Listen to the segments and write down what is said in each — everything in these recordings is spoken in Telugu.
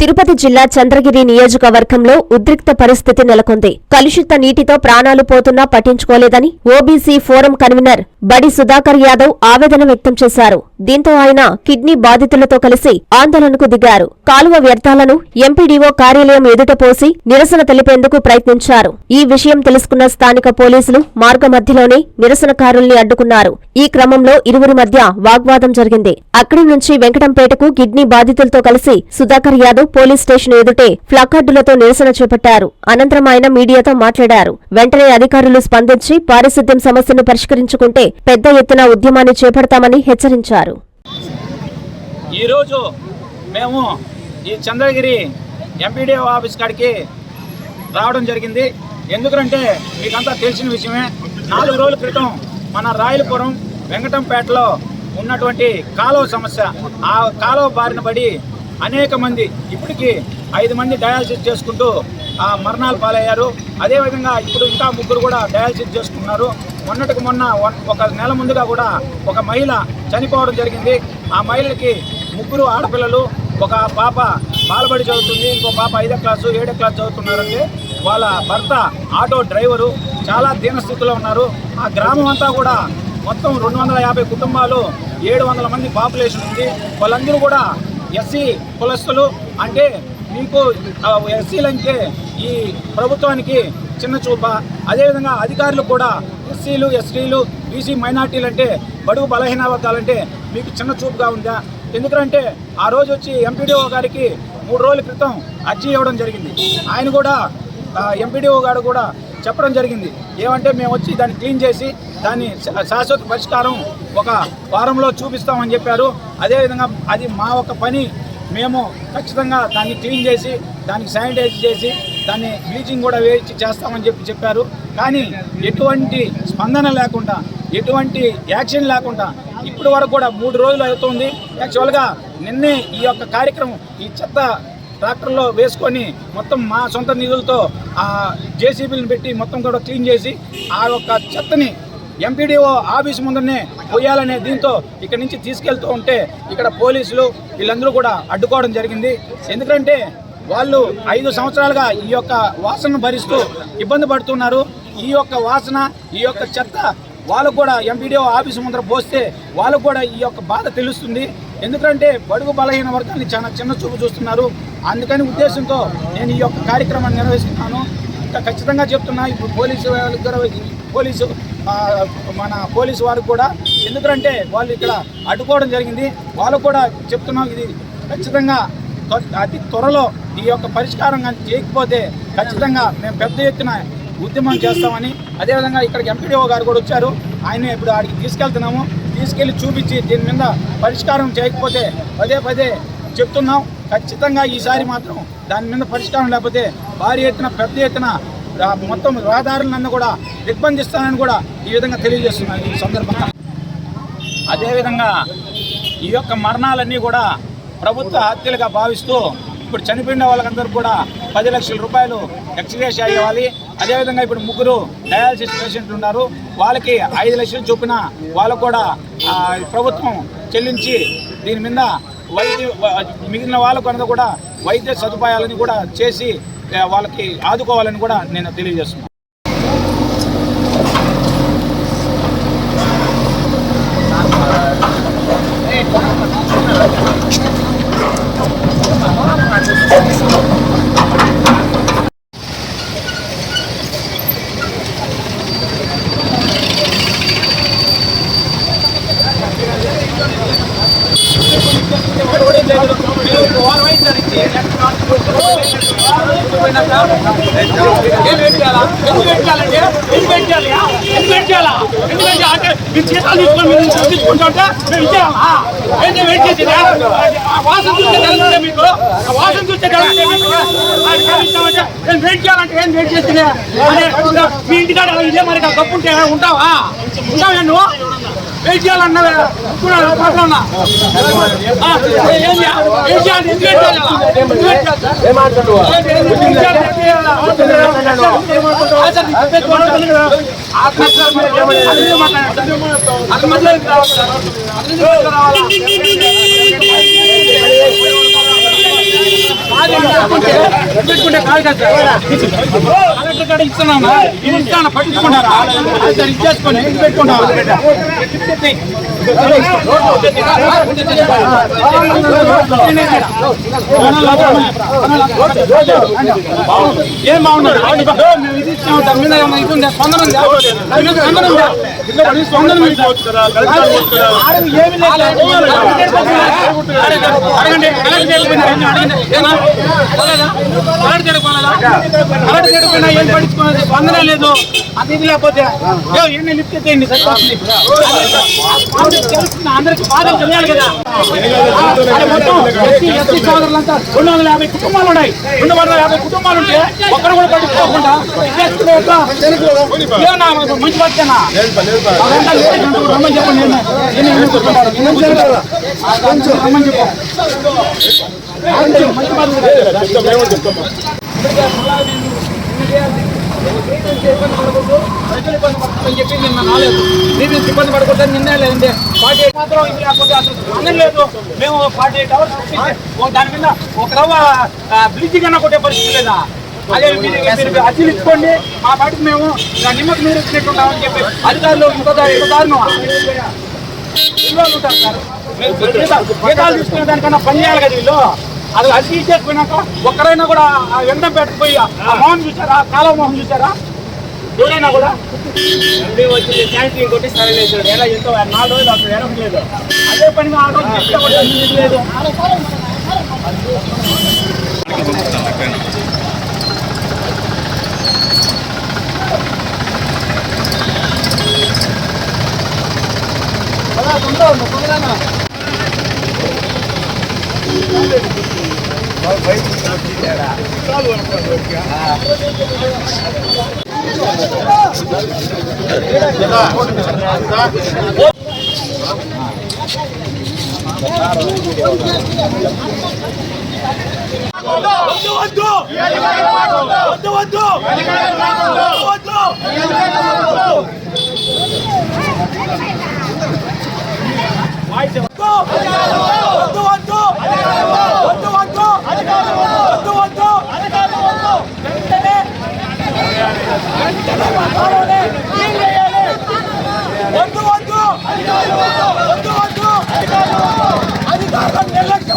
తిరుపతి జిల్లా చంద్రగిరి నియోజకవర్గంలో ఉద్రిక్త పరిస్థితి నెలకొంది. కలుషిత నీటితో ప్రాణాలు పోతున్నా పట్టించుకోలేదని ఓబీసీ ఫోరం కన్వీనర్ బడి సుధాకర్ యాదవ్ ఆవేదన వ్యక్తం చేశారు. దీంతో ఆయన కిడ్నీ బాధితులతో కలిసి ఆందోళనకు దిగారు. కాలువ వ్యర్థాలను ఎంపీడీఓ కార్యాలయం ఎదుట పోసి నిరసన తెలిపేందుకు ప్రయత్నించారు. ఈ విషయం తెలుసుకున్న స్థానిక పోలీసులు మార్గమధ్యలోనే నిరసనకారుల్ని అడ్డుకున్నారు. ఈ క్రమంలో ఇరువురి మధ్య వాగ్వాదం జరిగింది. అక్కడి నుంచి వెంకటంపేటకు కిడ్నీ బాధితులతో కలిసి సుధాకర్ యాదవ్ పోలీస్ స్టేషన్ ఎదుటే ప్లాకార్డులతో నిరసన చేపట్టారు. అనంతరం ఆయన మీడియాతో మాట్లాడారు. వెంటనే అధికారులు స్పందించి పారిశుద్ధ్యం సమస్యను పరిష్కరించుకుంటే పెద్ద ఎత్తున ఉద్యమాన్ని చేపడతామని హెచ్చరించారు. ఈరోజు మేము ఈ చంద్రగిరి ఎంపీడీఓ ఆఫీస్ కాడికి రావడం జరిగింది. ఎందుకంటే మీకంతా తెలిసిన విషయమే నాలుగు రోజుల క్రితం మన రాయలపురం వెంకటంపేటలో ఉన్నటువంటి కాలువ సమస్య ఆ కాలువ బారిన పడి అనేక మంది ఇప్పటికీ ఐదు మంది డయాలసిస్ చేసుకుంటూ ఆ మరణాలు పాలయ్యారు. అదేవిధంగా ఇప్పుడు ఇంకా ముగ్గురు కూడా డయాలసిస్ చేసుకున్నారు మొన్నటికి మొన్న వన్- ఒక నెల ముందుగా కూడా ఒక మహిళ చనిపోవడం జరిగింది. ఆ మహిళకి ముగ్గురు ఆడపిల్లలు ఒక పాప బాలబడి చదువుతుంది ఇంకో పాప ఐదో క్లాసు ఏడో క్లాస్ చదువుతున్నారంటే వాళ్ళ భర్త ఆటో డ్రైవరు చాలా దీనస్థితిలో ఉన్నారు. ఆ గ్రామం అంతా కూడా మొత్తం రెండు వందల యాభై కుటుంబాలు ఏడు వందల మంది పాపులేషన్ ఉంది. వాళ్ళందరూ కూడా ఎస్సీ కులస్తులు. అంటే మీకు ఎస్సీలు అంటే ఈ ప్రభుత్వానికి చిన్న చూప. అదేవిధంగా అధికారులు కూడా ఎస్సీలు ఎస్టీలు బీసీ మైనార్టీలు అంటే బడుగు బలహీన వర్గాలంటే మీకు చిన్న చూపుగా ఉందా? ఎందుకంటే ఆ రోజు వచ్చి ఎంపీడీఓ గారికి మూడు రోజుల క్రితం అర్జీ ఇవ్వడం జరిగింది. ఆయన కూడా ఎంపీడీఓ గారు కూడా చెప్పడం జరిగింది. ఏమంటే మేము వచ్చి దాన్ని క్లీన్ చేసి దాన్ని శా- శాశ్వత పరిష్కారం ఒక వారంలో చూపిస్తామని చెప్పారు. అదేవిధంగా అది మా ఒక పని. మేము ఖచ్చితంగా దాన్ని క్లీన్ చేసి దానికి శానిటైజ్ చేసి దాన్ని బ్లీచింగ్ కూడా వేయించి చేస్తామని చెప్పి చెప్పారు. కానీ ఎటువంటి స్పందన లేకుండా ఎటువంటి యాక్షన్ లేకుండా ఇప్పటి వరకు కూడా మూడు రోజులు అవుతుంది. యాక్చువల్గా నిన్నే ఈ యొక్క కార్యక్రమం ఈ చెత్త ట్రాక్టర్లో వేసుకొని మొత్తం మా సొంత నిధులతో ఆ జేసీబీలను పెట్టి మొత్తం కూడా క్లీన్ చేసి ఆ యొక్క చెత్తని ఎంపీడీఓ ఆఫీస్ ముందరనే పోయాలనే దీంతో ఇక్కడ నుంచి తీసుకెళ్తూ ఉంటే ఇక్కడ పోలీసులు వీళ్ళందరూ కూడా అడ్డుకోవడం జరిగింది. ఎందుకంటే వాళ్ళు ఐదు సంవత్సరాలుగా ఈ యొక్క వాసనను భరిస్తూ ఇబ్బంది పడుతున్నారు. ఈ యొక్క వాసన ఈ యొక్క చెత్త వాళ్ళకు కూడా ఎంపీడీఓ ఆఫీస్ ముందర పోస్తే వాళ్ళకు కూడా ఈ యొక్క బాధ తెలుస్తుంది. ఎందుకంటే బడుగు బలహీన వర్గాన్ని చాలా చిన్న చూపు చూస్తున్నారు. అందుకని ఉద్దేశంతో నేను ఈ యొక్క కార్యక్రమాన్ని నిర్వహిస్తున్నాను. ఇంకా ఖచ్చితంగా చెప్తున్నా ఇప్పుడు పోలీసు వాళ్ళకి పోలీసు మన పోలీసు వారికి కూడా. ఎందుకంటే వాళ్ళు ఇక్కడ అడ్డుకోవడం జరిగింది. వాళ్ళు కూడా చెప్తున్నాం ఇది ఖచ్చితంగా అతి త్వరలో ఈ యొక్క పరిష్కారం కానీ చేయకపోతే ఖచ్చితంగా మేము పెద్ద ఎత్తున ఉద్యమం చేస్తామని. అదేవిధంగా ఇక్కడికి ఎంపీడీఓ గారు కూడా వచ్చారు. ఆయన ఇప్పుడు ఆడికి తీసుకెళ్తున్నాము. తీసుకెళ్ళి చూపించి దీని మీద పరిష్కారం చేయకపోతే పదే పదే చెప్తున్నాం. ఖచ్చితంగా ఈసారి మాత్రం దాని మీద పరిష్కారం లేకపోతే భారీ ఎత్తున పెద్ద ఎత్తున మొత్తం రహదారులను కూడా నిర్బంధిస్తానని కూడా ఈ విధంగా తెలియజేస్తున్నాను ఈ సందర్భంగా. అదేవిధంగా ఈ యొక్క మరణాలన్నీ కూడా ప్రభుత్వ హత్యలుగా భావిస్తూ ఇప్పుడు చనిపోయిన వాళ్ళకందరూ కూడా పది లక్షల రూపాయలు ఎక్స్గ్రేష్ ఇవ్వాలి. అదేవిధంగా ఇప్పుడు ముగ్గురు డయాలసిస్ పేషెంట్లు ఉన్నారు. వాళ్ళకి ఐదు లక్షలు చొప్పున వాళ్ళకు కూడా ప్రభుత్వం చెల్లించి దీని మీద వైద్య మిగిలిన వాళ్ళకు అందరూ కూడా వైద్య సదుపాయాలని కూడా చేసి వాళ్ళకి ఆదుకోవాలని కూడా నేను తెలియజేస్తున్నాను ఏం వెయిట్ చేయాలా? ఎందుకు వెయిట్ చేయాలంటే? ఎందుకు వెయిట్ చేయాలి? ఎందుకు వెయిట్ చేయాలా? ఎందుకు వెయిట్ చేయాలా? అంటే మీరు జీతాలు తీసుకొని మీరు నుంచి తీసుకుంటా ఉంటే మేము ఇచ్చేయాలా? ఏంటి వెయిట్ చేసి వాసన చూస్తే తెలుస్తుంది మీకు? వాసన చూస్తే తెలుస్తుంది నేను వెయిట్ చేయాలంటే ఏం వెయిట్ చేసేది? మీ ఇంటికాడ ఇదే మరి తప్పు ఉంటే ఉంటావా ఉంటావా నువ్వు వెయిట్ చేయాలన్నా ఒప్పుకున్నాను, ఒప్పుకున్నా. ఆ, ఏం చేయాలి? ఏం చేయాలి? ఎందుకు వెయిట్ చేయాలా? ఎందుకు వెయిట్ చేయాలి? అదే పెట్టుకుంటే పెట్టుకుంటే కాదు కదా కలెక్టర్ కాడ ఇస్తున్నామా ఇస్తాను. పట్టించుకుంటారా? అది సార్ ఇచ్చేసుకొని ఇది ఏం బాగున్నారు స్పందన ఏం పట్టించుకోలేదు స్పందన లేదు. అది ఇది లేకపోతే ఎన్ని లిఫ్ట్ చేయండి సరిపోతుంది అందరికీ తెలుస్తుంది, అందరికీ బాధలు తెలియాలి కదా అది మొత్తం ఎస్సీ ఎస్సీ సోదరులంతా రెండు వందల యాభై కుటుంబాలు ఉన్నాయి రెండు వందల యాభై కుటుంబాలు ఉంటే ఒక్కరు కూడా పట్టించుకోకుండా చేసుకునే ఒక ఏమన్నా మంచి వచ్చానా అదంతా లేదు, రమ్మని చెప్పండి నేను నేను చెప్పింది చెప్తున్నాను? ఇబ్బంది పడుతుందని చెప్పి నిన్న నాలేదు మీరు ఇబ్బంది పడకూడదని నిన్నే లేదండి ఫార్టీ ఎయిట్ మాత్రం ఇది లేకపోతే అసలు లేదు మేము ఫార్టీ ఎయిట్ అవర్స్ దాని మీద ఒక రవ్వ బ్లీచింగ్ అన్న కొట్టే పరిస్థితి లేదా అదే మీరు అర్జీలు ఇచ్చుకోండి మా పాటికి మేము ఇలా నిమ్మకు నీరు ఇచ్చినట్టున్నామని చెప్పి అధికారులు ఇంకో దారి ఇంకో ఉంటారు సార్ మీరు జీతాలు తీసుకునే దానికన్నా పని చేయాలి కదా వీళ్ళు అది అది తీసేసుకున్నాక ఒక్కరైనా కూడా ఆ ఎండం పెట్టకపోయి ఆ మోహన్ చూసారా కాలువ మోహన్ చూసారా ఎవరైనా కూడా? వచ్చి శానిటరీ కొట్టి సరే లేదు ఎలా ఎంతో నాలుగు రోజులు అసలు ఎడం లేదు. అదే పనిగా ఆ. రోజు లేదు? Go!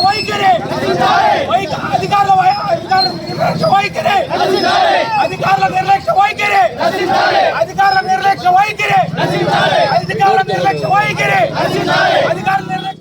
वही करे। वही अधिकार अधिकार निर्लक्ष वही करे। अधिकार निर्लक्ष वही करे। अधिकार निर्लक्ष वही करे। अधिकार निर्लक्ष वही करे। अधिकार निर्लक्ष